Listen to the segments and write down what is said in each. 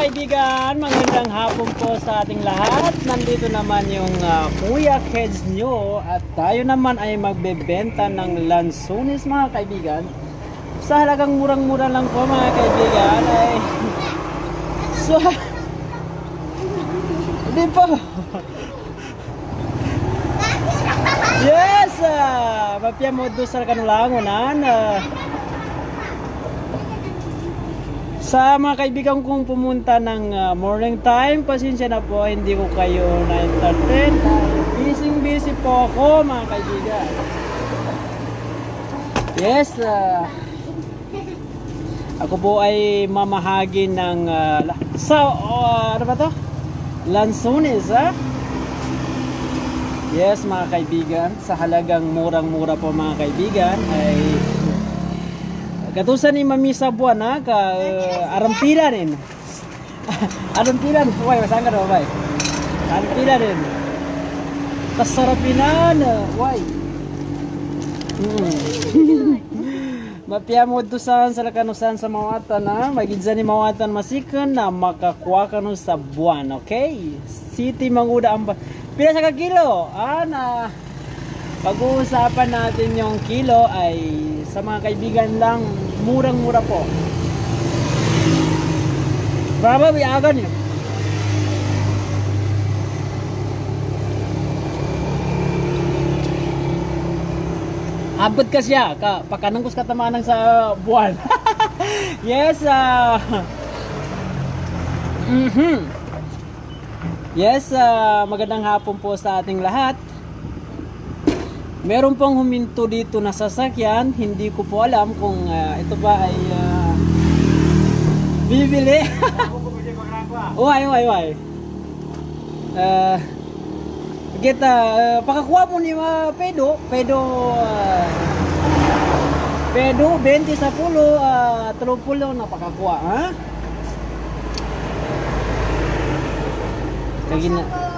kaibigan, magandang hapon po sa ating lahat. Nandito naman yung ah, Kuya Kids nyo at tayo naman ay magbebenta ng lansunis mga kaibigan. Sa halagang murang-mura lang po mga kaibigan ay... So... Hindi po. Yes! Uh, mapia mo doon sa kanulangunan. ah. Sa mga kaibigan kong pumunta ng uh, morning time, pasensya na po, hindi ko kayo na-entertain. Busy busy po ako mga kaibigan. Yes, uh, ako po ay mamahagi ng uh, sa uh, ano ba to? Lansones, ha? Yes, mga kaibigan, sa halagang murang-mura po mga kaibigan ay Katusan ni Mami sa buwan ha, ka uh, arampila rin. arampila rin. Uy, saan ka daw, bay? Arampila rin. Kasarapinan. Uy. Mm. Mapia mo dusan sa lakanusan sa mawatan na magidza ni mawatan masikan na makakuha ka sa buwan, okay? City manguda ang Pila sa ka kilo? Ah, na pag-uusapan natin yung kilo ay sa mga kaibigan lang, murang-mura po. Bravo, biyagan yun. Abot ka siya, ka, pakanangkos katamanang sa buwan. yes, ah. mhm. Yes, ah, magandang hapon po sa ating lahat. Meron pong huminto dito na sasakyan, hindi ko po alam kung ah, ito ba ay ah, bibili. Uy, uy, uy. Ah, kita, ah, pakakuha mo ni uh, Pedo, Pedo, ah, Pedo, 20 sa pulo, uh, 30 na pakakuha, ha? Kagi na.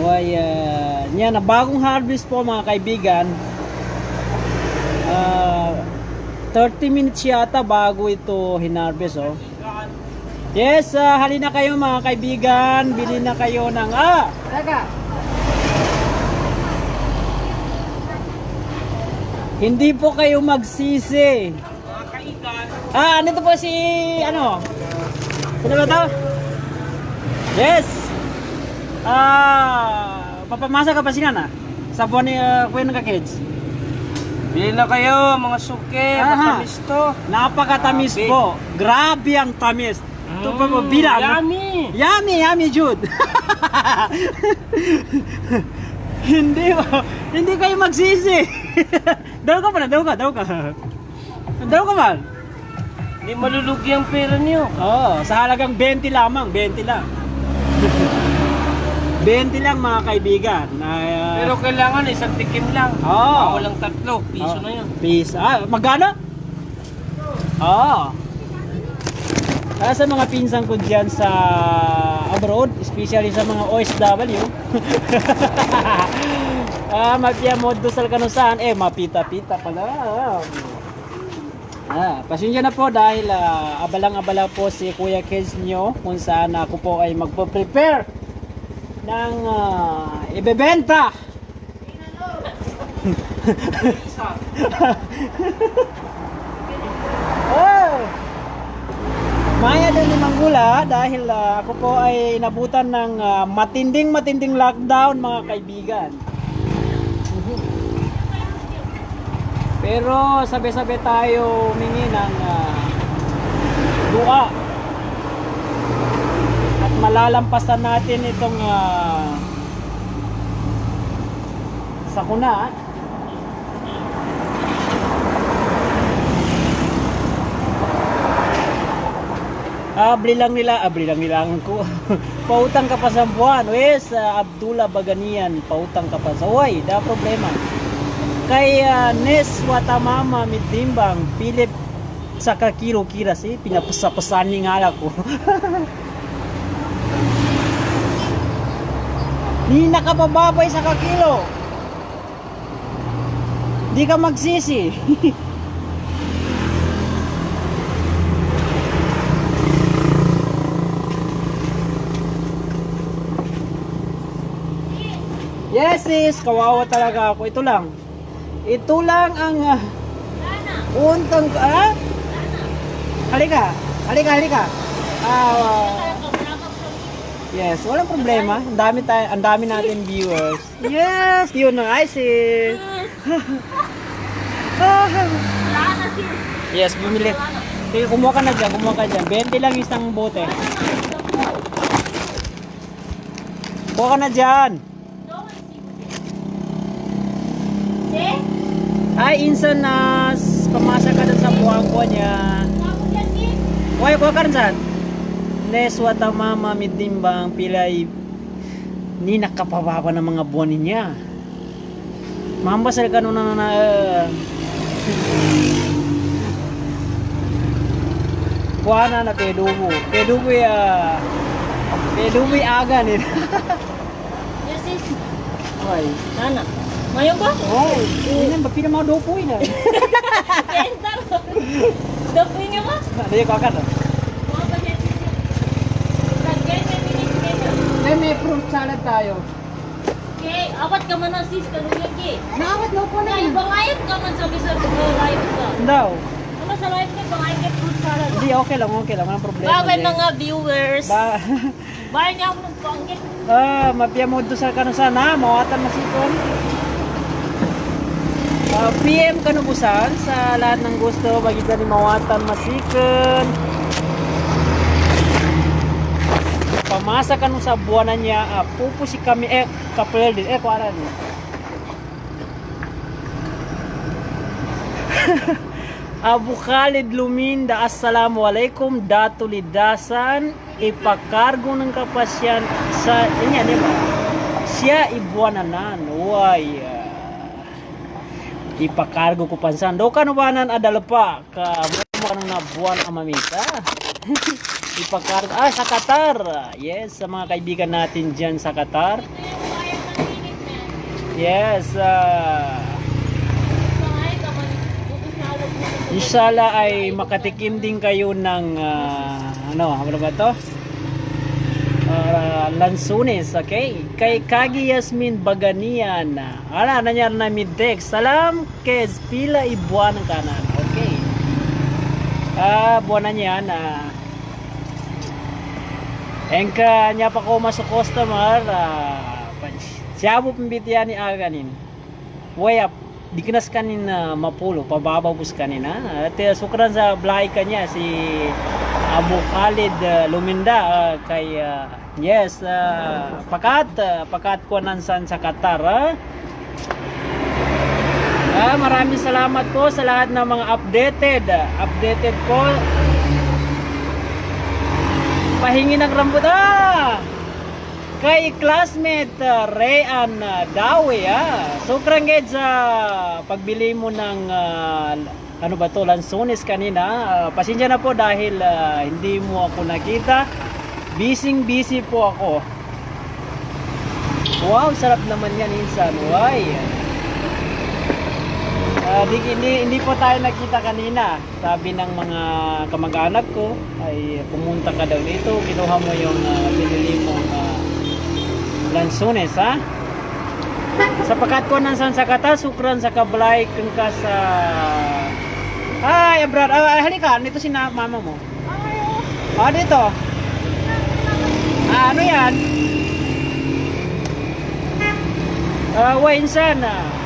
Uy, uh, yan, na bagong harvest po mga kaibigan. Ah, 30 minutes yata bago ito hinarvest, oh. Yes, ah, halina kayo mga kaibigan. Bili na kayo ng... Ah! Teka! Hindi po kayo magsisi. Ah, nandito po si... Ano? Sino ba to? Yes! Ah, papamasa ka pa siya na? Sa buwan ni uh, Kuya ng kids. Bili na kayo, mga suke, Aha. matamis to. Napakatamis Grabe. po. Grabe ang tamis. Ito pa mo bilang. Yummy! Yummy, yummy, Jude. hindi ba? Hindi kayo magsisi. daw ka pa na, daw ka, daw ka. Daw ka man. Hindi malulugi ang pera niyo. Oo, sa halagang 20 lamang, 20 lang. 20 lang mga kaibigan. Na, uh, Pero kailangan isang tikim lang. Oo. Bawal lang tatlo. Piso oh, na yun. Piso. Ah, magkano? Oo. Kaya sa mga pinsan ko dyan sa abroad, especially sa mga OSW, ah, mapia mo dosal ka nun saan, eh, mapita-pita pala. Ah, pasensya na po dahil ah, abalang-abala po si Kuya Kids nyo kung saan ako po ay magpo-prepare ng ah, ibebenta. Oh! Maya din ni Manggula dahil ah, ako po ay nabutan ng ah, matinding matinding lockdown mga kaibigan. Pero sabi-sabi tayo humingi ng ah, dua. Malalampasan natin itong ah, sakuna. Abri lang nila, abri lang nila ko. pautang ka pa sa buwan. Wes, ah, Abdullah Baganian, pautang ka pa sa Uy, da problema. Kay ah, Nes Watamama Mitimbang, Philip sa kakilo kira si pinapasapasan ni ngala ko. Di nakapababay sa kakilo. Di ka magsisi. yes, sis. Kawawa talaga ako. Ito lang. Ito lang ang ah, uh, untang... Ah? Halika. Halika, halika. Ah, uh, yes, walang problema. Ang dami tayo, ang dami natin viewers. Yes, yun na nga, sis. yes, bumili. Sige, kumuha ka na dyan, kumuha ka dyan. 20 lang isang bote. Kumuha ka na dyan. Ay, insan na pamasa ka dun sa buwang ko niya. Kuha ka rin dyan. Nes wata mama midimbang pilay ni nakapababa ng mga buwan niya. Mambasal ka nun na na Kuha na pedubo. Pedubo ya. Pedubo aga ni. Ay. Nana. Ngayon ba? Oh, ini ba pinamadopo ina. Enter. Dapoy nga ba? Dali ko ka. Mga ba yan? Lagyan na minis kayo. Ay, may fruit salad tayo. Okay, awat ka man sis, kanunyan ki. Naawat no ko Na ibangayat ka man sa bisa ko live ka. Daw. Ano sa live ka, bangayat ka fruit salad. Hindi, okay lang, okay lang. Walang problema. Bagay di. mga viewers. Ba, Bahay niya ako magpanggit. ah, mapia mo doon sa kano sana, mawatan masikon. Ah, PM kanubusan sa lahat ng gusto, bagita ni mawatan masikon. Pamasa ka sa buwanan niya, ah, pupusi kami, eh, kapel din, eh, kuwaran. Abu Khalid Luminda, Assalamualaikum, Datu Lidasan, ipakargo ng kapasyan sa, inya, di ba? Siya ibuananan, way, ah, ipakargo ko pansan. Do kanubanan adala pa, ka mo ka na buwan amamita. ipakargo, ah, sa Qatar. Yes, sa mga kaibigan natin dyan sa Qatar. Yes, ka mo. Inshallah ay makatikim din kayo ng ah, ano, ano ba to? Ah, lansunes, okay? Kay Kagi Yasmin Baganian. Ala, nanyar na middex. Salam kay pila ibuan ng kanan. Okay. Ah, buwan na niyan. Ah, Engka niya pa ko masuk customer. Ah, siya mo pambitiyan ni Aganin. Way up di kinas kanin na mapulo pababaw pus kanina at uh, sukran sa blahay kanya si Abu Khalid uh, Luminda uh, kay uh, yes uh, pakat uh, pakat ko nansan sa Qatar ah. Ah, maraming salamat po sa lahat ng mga updated uh, updated ko pahingi ng rambut ah kay classmate uh, Rayan uh, Dawe ah. Sobrang ged sa pagbili mo ng uh, ano ba to lansones kanina. Uh, pasensya na po dahil uh, hindi mo ako nakita. Busy busy po ako. Wow, sarap naman yan insan. Why? Ah, di, hindi, hindi po tayo nakita kanina. Sabi ng mga kamag-anak ko ay pumunta ka daw dito, kinuha mo yung uh, binili mong uh, lansunes ha. Sapakat ko ng san sa kata, sukran sa kablay kung ka sa... Ay, brad, ah, halika, dito si mama mo. Ah, dito. Ah, ano yan? Ah, wine sana. Ah,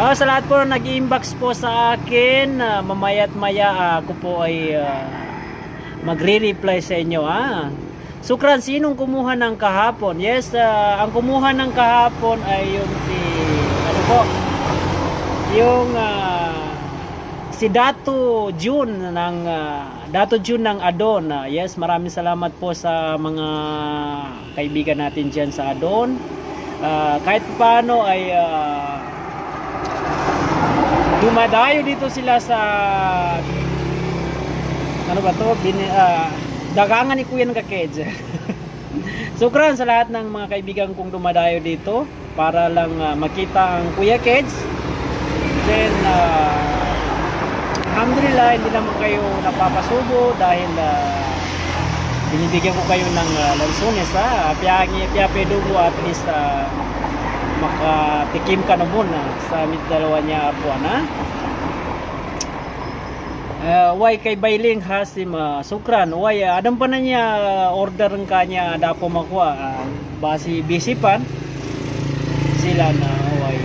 sa lahat po na nag-inbox po sa akin, ah, mamaya't maya ah, ako po ay ah, magre-reply sa inyo ah. Sukran, sinong kumuha ng kahapon? Yes, ah, ang kumuha ng kahapon ay yung si, ano po, yung ah, si Dato June ng ah, Dato June ng Adon. Ah, yes, maraming salamat po sa mga kaibigan natin diyan sa Adon. Ah, kahit paano ay ah, dumadayo dito sila sa ano ba to? Bin, ah, dagangan ni Kuya ng kaked. Sukran sa lahat ng mga kaibigan kong dumadayo dito para lang ah, makita ang Kuya Kids. Then, ah, alhamdulillah, hindi naman kayo napapasubo dahil ah, binibigyan ko kayo ng uh, lansunes ha. Piyangi, piyape dugo at least ah, makatikim ka na muna sa dalawa niya apuan ha. Uh, why kay Bailing hasim uh, sukran why uh, adam pa na niya uh, order ng kanya dapo makuha uh, basi busy pan sila na why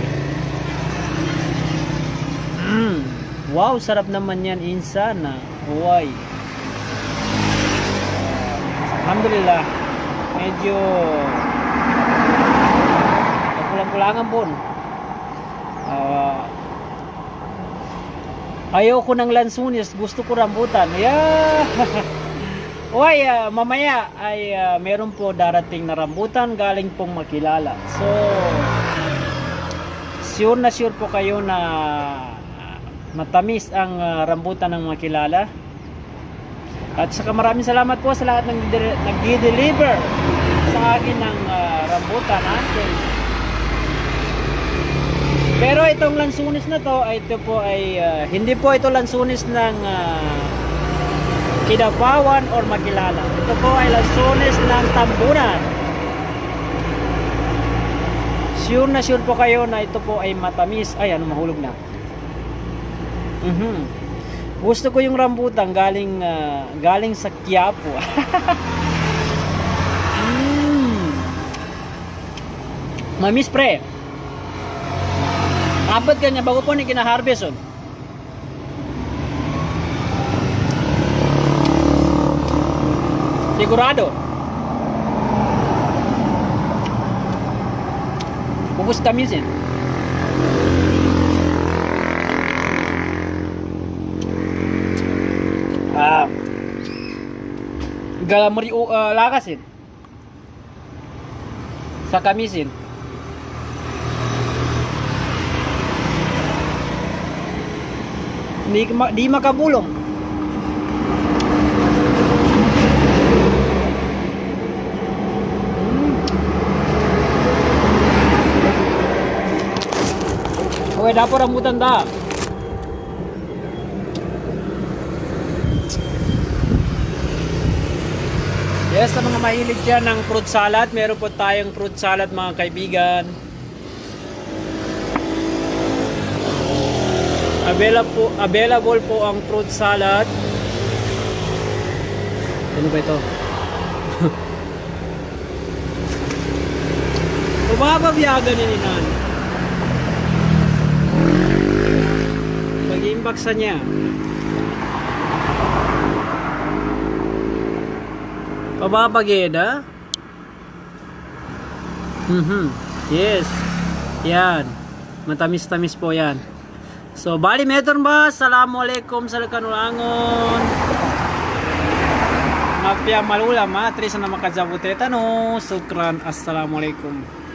mm. wow sarap naman yan insa na why Alhamdulillah medyo kulang-kulangan po Ah, Ayoko ng lansunis, gusto ko rambutan. Yeah. Uy, ah, mamaya ay ah, meron po darating na rambutan galing pong makilala. So, sure na sure po kayo na matamis ang ah, rambutan ng makilala. At saka maraming salamat po sa lahat ng nagde- nagdi-deliver sa akin ng ah, rambutan. Ha? Pero itong lansunis na to, ito po ay ah, hindi po ito lansunis ng uh, Kidapawan or Makilala. Ito po ay lansunis ng Tambunan. Sure na sure po kayo na ito po ay matamis. Ay, ano mahulog na. Mhm. Gusto ko yung rambutan galing ah, galing sa Quiapo. mm. Mamis pre. Apat kanya bago po ni kina-harvest on. Sigurado. Ubus tamis yan. Ah. Galamari o uh, lakasin. Sa kamisin. Di, di makabulong. Hmm. Oke, dapur rambutan dah. Yes, sa mga mahilig dyan ng fruit salad, meron po tayong fruit salad mga kaibigan. Available po, available po ang fruit salad. Ano ba ito? Bumababiyaga ni Ninan. Pag-iimbak sa niya. Pababagid, ha? Mhm. Yes. Yan. Matamis-tamis po yan. So, bali meton ba? Assalamualaikum sa kanulangon. Mapya malulam ha. Tris na makajabuteta no. Sukran. Assalamualaikum.